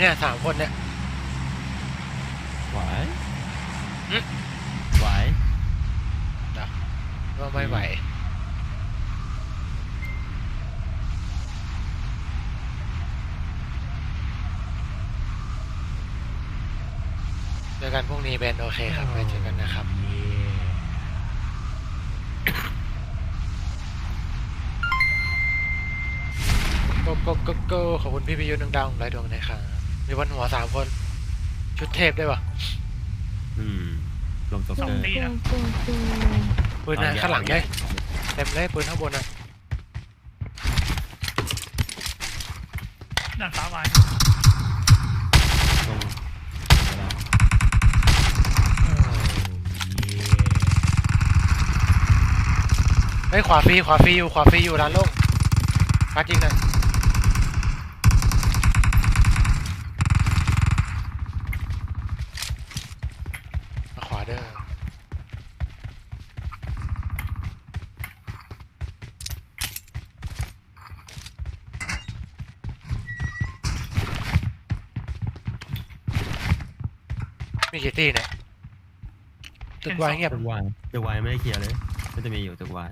เนี่ยสามคนเนี่ย ไหวหึ ไหวว่าไม่ไหว เจอกันพรุ่งนี้เบนโอเคครับไว้เจอกันนะครับโกโกโกโกขอบคุณพี่พิยุทธ์ดังๆหลายดวงนะครับ มีบนหัวสามคน ชุดเทพด้วยปะอืมลงตัวสองเกอร์ตีนะ ปืนนะข้างหลังเลยเต็มเลยปืนข้างบนนะด้านฟ้าวายตรงเวลาไอ้ยขวาฟรีขวาฟรีอยู่ขวาฟรีอยู่ร้านโล่งพักจริงนะมาขวาเด้อ มีกี่ตีเนี่ยตึกวายเงียบตึกวายตึกวายไม่ได้เคลียร์เลยก็จะมีอยู่ตึกวาย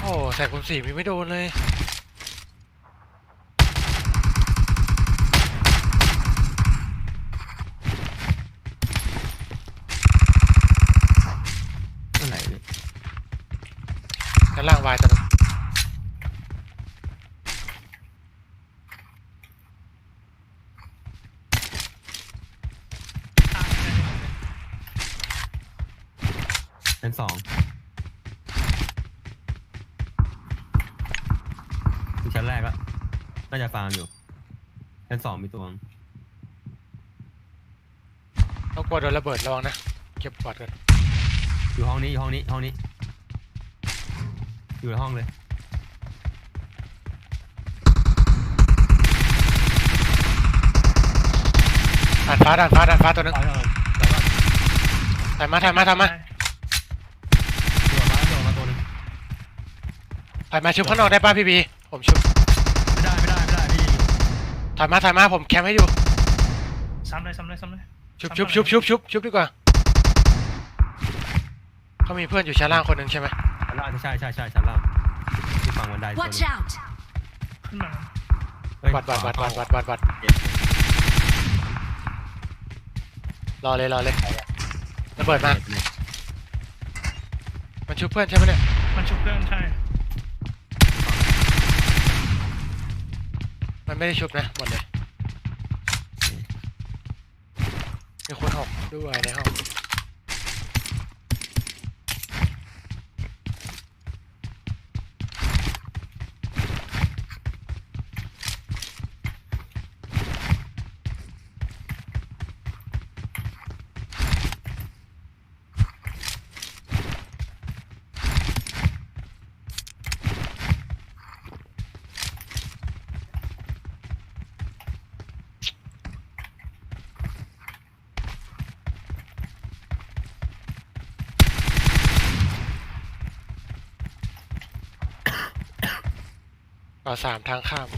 โอ้ใส่คุณสี่มีไม่โดนเลย เท่าไหร่เนี่ย ด้านล่างวายตอนนั้น ตามไปเลย ชั้นสองคือชั้นแรกอะน่าจะฟาร์มอยู่ ชั้นสองมีตัวนึงต้องกลัวโดนระเบิดระวังนะ เก็บกวาดกันอยู่ห้องนี้อยู่ห้องนี้ห้องนี้ อยู่ในห้องเลย ด่านฟ้าด่านฟ้าด่านฟ้าตัวนึงไปก่อนไปก่อนถ่ายมาถ่ายมาถ่ายมา ตัวมาตัวมาตัวหนึง ถ่ายมาชุบข้างนอกได้ป่ะพี่บี ผมชุบไม่ได้ไม่ได้ไม่ได้พี่ยิงอยู่ถ่ายมาถ่ายมาผมแคมให้อยู่ ซ้ำเลยซ้ำเลยซ้ำเลยชุบชุบชุบชุบชุบชุบดีกว่าเขามีเพื่อนอยู่ชั้นล่างคนหนึ่งใช่ไหมชั้นล่างใช่ใช่ใช่ชั้นล่างที่ฝั่งบันไดตัวห Watch นึง out! ขึ้นมาเฮ้ยวัดวัดวัดวัดวัดวัดวัดเจ็บรอเลยรอเลยระเบิดมาเจ็บเลยมันชุบเพื่อนใช่ไหมเนี่ยมันชุบเพื่อนใช่ มันไม่ได้ชุบนะหมดเลยมีคนหกด้วยในห้อง ต่อสามทางข้าม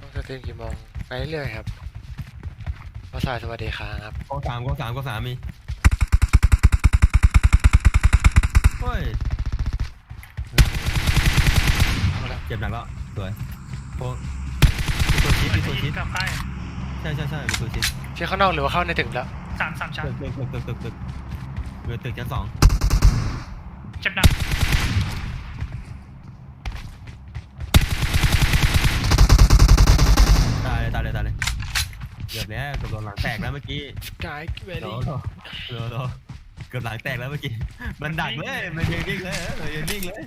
ต้องสตรีมกี่โมงไปเรื่อยๆครับภาษายสวัสดีครับกองสามกองสามกองสามมีเฮ้ยเอาละเจ็บหนักแล้วสวย โอ้มีตัวชิดมันมีจะตัวยิชิงดกลับใกล้ใช่ใช่ใช่มีตัวชิดเชื่อข้างนอกหรือว่าเข้าในตึกแล้วสามสามชั้นตึกตึกตึกตึกตึกตึกเรือตึกชั้นสองเจ็บหนักตายเลยตายเลยตายเลยเกือบแล้วเกือบโดนหลังแตกแล้วเมื่อกี้สกายเวโดลี่นโดนโดนเกือบหลังแตกแล้วเมื่อกี้มันดักเลยมันยืนนิ่งเลยมันยืนนิ่งเลย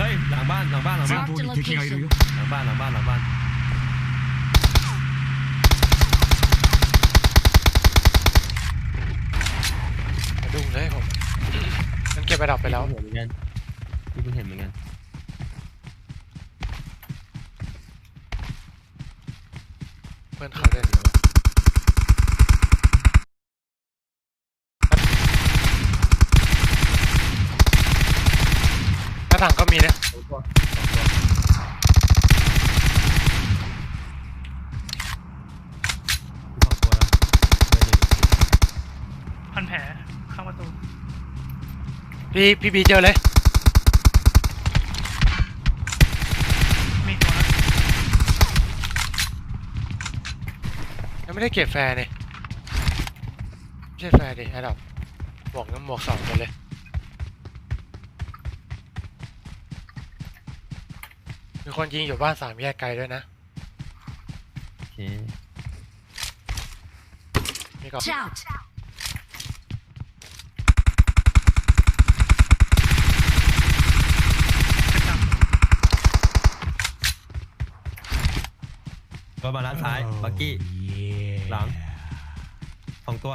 ฮ้ยห ลังบ้านหลังบ้านหลัง 前 บ้าน 方に敵がいるよ หลังบ้านหลังบ้านหลังบ้าน กระดุ้งเลยผมมันเก็บไปดับไปแล้ว พี่เพิ่งเห็นเหมือนกันพี่เพิ่งเห็นเหมือนกัน เพื่อนเขาเล่นอยู่หน้าต่างก็มีนะ สอง ตัวสองตัวสองตัวแล้วเบอร์หนึ่งพันแผลข้างประตูพี่พี่บีเจอเลย มีตัวนะยังไม่ได้เก็บแฟร์เนี่ยไม่ใช่แฟร์ดิไอ้ดอกหมวกน้ำหมวกสองคนเลย คนยิงอยู่บ้านสามแยกไกลด้วยนะ โอเคนี่ก็ Watch out! จะจับรถมาด้านซ้ายบักกี้ หลังสองตัว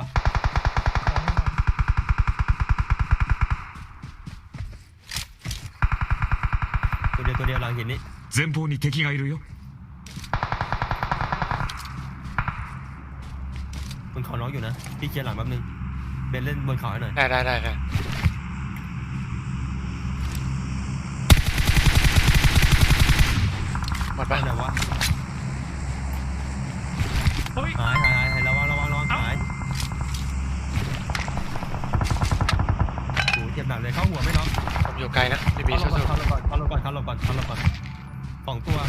ของก่อนตัวเดียวตัวเดียวหลังหินนี้ 前方に敵がいるよ บนเขาน้องอยู่นะพี่เคลียร์หลังแป๊บนึงเบนเล่นบนเขาให้หน่อย ได้ได้ได้ได้หมด ไป ปะ ไหนวะ เฮ้ย หายหายหายหายระวังระวังระวัง เอ้า หายโอ้โหเจ็บหนักเลยเข้าหัวไม่น็อก ผมอยู่ไกลนะพี่บี เข้าล สู้ งก่อนเข้าลงก่อนเข้าลงก่อนเข้าลงก่อนเข้าลงก่อน สองตัว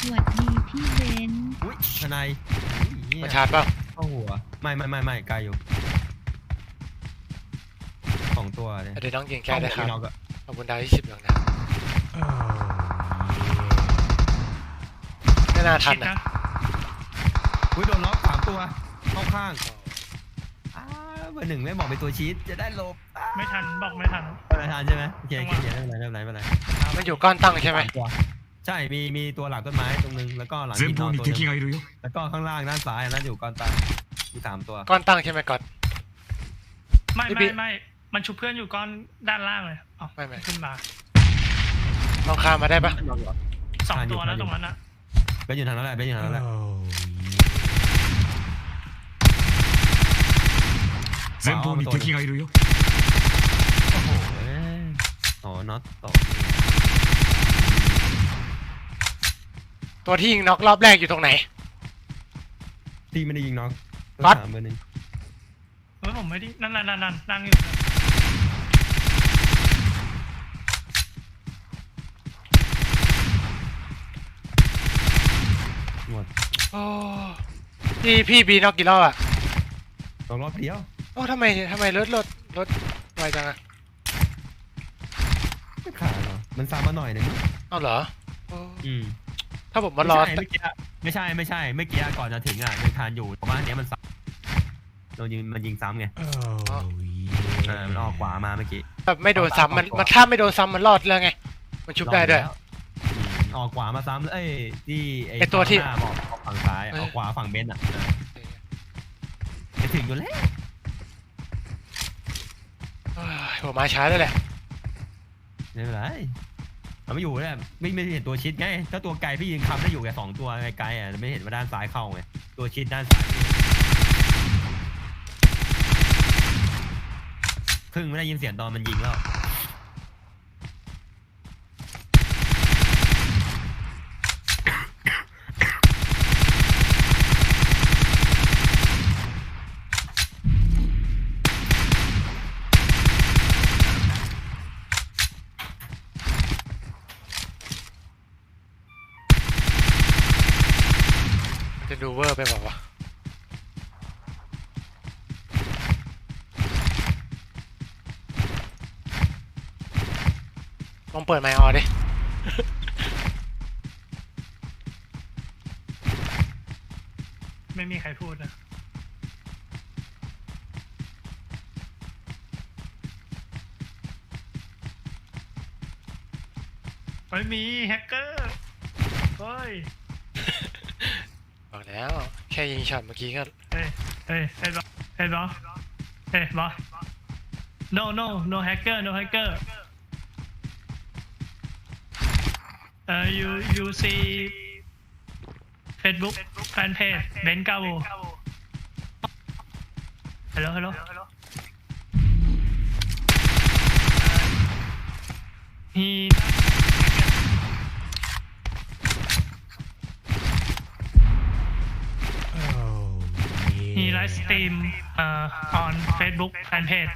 สวัสดีพี่เบนซ์อุ้ยทนายอุ้ยๆเหี้ยมาชาร์จเปล่าเข้าหัว ไม่ไม่ไม่ไม่ไกลอยู่สองตัวเนี่ยเดี๋ยวน้องยิงแก้ได้ครับเข้าหัวไม่น็อกอะขอบคุณดาวที่สิบหลังนะไม่น่าทันชิดนะนะอุ้ยโดนล็อกสามตัวเข้าข้างอ้าเบอร์หนึ่งไม่บอกเป็นตัวชีตจะได้หลบอ้าไม่ทันบอกไม่ทัน ไม่ทันใช่ไหมโอเคโอเคโอเคไม่เป็นไรไม่เป็นไรไม่เป็นไร มันอยู่ก้อนตั้งใช่ไหม สาตัวใช่ มี มีตัวหลังต้นไม้ตรงนึง แล้วก็หลัง 前 หินนอน 方に ตัวหนึง 敵がいるよ แล้วก็ข้างล่างด้านซ้ายนั่นอยู่ก้อนตามีสามตัว ก้อนตั้งใช่ไหมก่อน ไม่ พี่บิ๊ ไม่ไม่มันชุบเพื่อนอยู่ก้อนด้านล่างเลยอ๋อ ไม่ไม่ ขึ้นมา ลองคามมาได้ปะ สองตัวแล้วตรงนั้นอะ เบนอยู่ทางนั้นแหละเบนอยู่ทางนั้นแหละ 前方に敵がいるよ โอ้โหเอ้ยอ๋อน็อตตก ตัวที่ยิงน็อกรอบแรกอยู่ตรงไหน ตีไม่ได้ยิงน็อกก๊อต สามเบอร์หนึ่งเฮ้ยผมไม่ได้นั่นนั่นนั่นนั่นนั่งอยู่หมดโอ้พี่พี่บีน็อกกี่รอบอะสองรอบเดียวโอ้ทำไมทำไมรถรถรถไวจังอะไม่ขาดเหรอมันซ้ำมาหน่อยหนึงมั้งเอาเหรอโอ้อืม ถ้าผมมารอไม่ใช่เมื่อกี้ไม่ใช่ไม่ใช่เมื่อกี้ก่อนจะถึงอะยังทานอยู่แต่ว่าอันเนี้ยมันซ้ำโดนยิงมันยิงซ้ำไงอ่ามันออกขวามาเมื่อกี้ แบบไม่โดนซ้ำมันมันถ้าไม่โดนซ้ำมันรอดแล้วไง มันชุบได้ด้วย รอดแล้วอืมออกขวามาซ้ำเอ้ยที่ไอ้ตัวที่ข้างหน้าบอกออกฝั่งซ้ายเออ ออกขวาฝั่งเบนซ์อะเออไปถึงอยู่แล้วเอ้ยผมมาช้าแล้วแหละไม่เป็นไร มันไม่อยู่เลยไม่ไม่เห็นตัวชิดไงถ้าตัวไกลพี่ยิงคำได้อยู่แค่สองตัวไกลๆอะไม่เห็นว่าด้านซ้ายเข้าไงตัวชิดด้านซ้ายครึ่งไม่ได้ยินเสียงตอนมันยิงแล้ว มันจะดูเวอร์ไปบอกว่าวะ ลองเปิดไมค์ออดิ ไม่มีใครพูดนะไม่มีแฮกเกอร์เฮ้ยบอกแล้ว แค่ยิงช็อตเมื่อกี้ก็ เฮ้ยเฮ้ยเฮ้ยบอเฮ้ยบอเฮ้ยบอ no no no hacker no hacker uh, you you see Facebook fanpage Ben Cabo. Hello hello. hello. He oh, yeah. He live stream uh, on Facebook fanpage.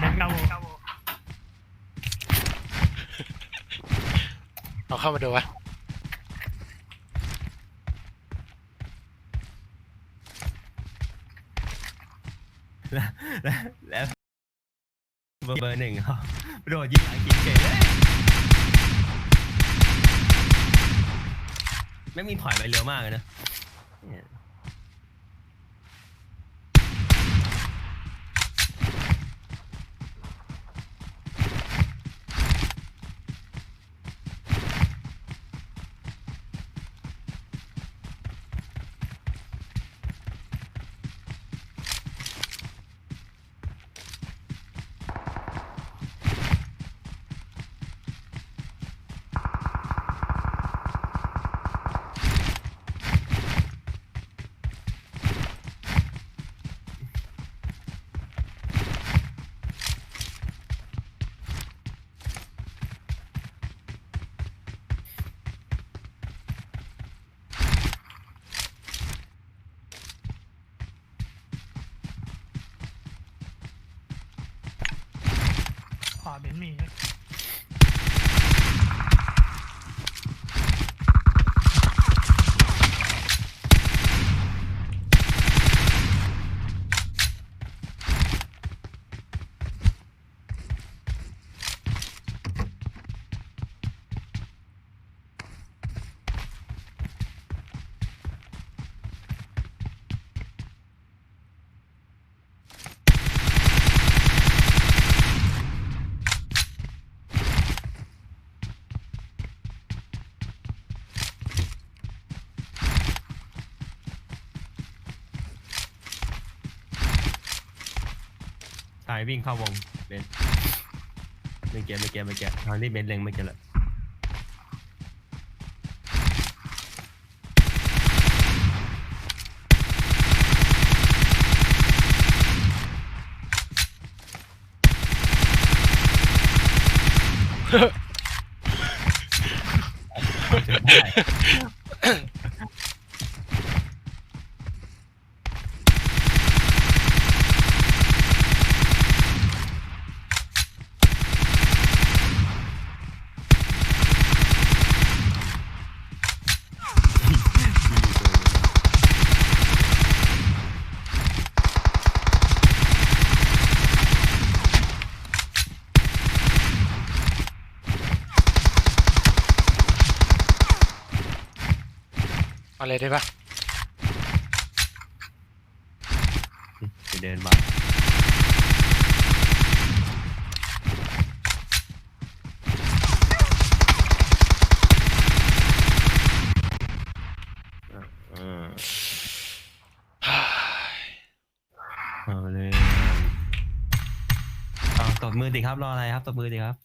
Ben Cabo. เอาเข้ามาดูวะแล้วแล้วเบอร์เบอร์หนึ่งเขาโดดยิงหลังกินเก๋เลยไม่มีถอยไปเร็วมากเลยนะ เายวิ่งเข้าวงเบนไม่เก็บไม่เก็บไม่เก็บทางที่เบนเล็งไม่เก็บเลย อาเลยได้ปะจะเดินมาเออเอาเลยเอาตบมือดิครับ รออะไรครับ ตบมือดิครับ